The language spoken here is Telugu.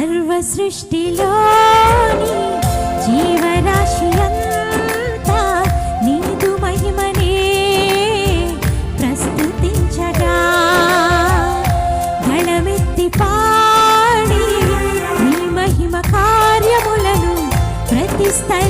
సర్వ సృష్టిలోని జీవరాశి అంతా నీదు మహిమనే ప్రస్తుతించగా. గణమెత్తి పాడి నీ మహిమ కార్యములను ప్రతిస్థల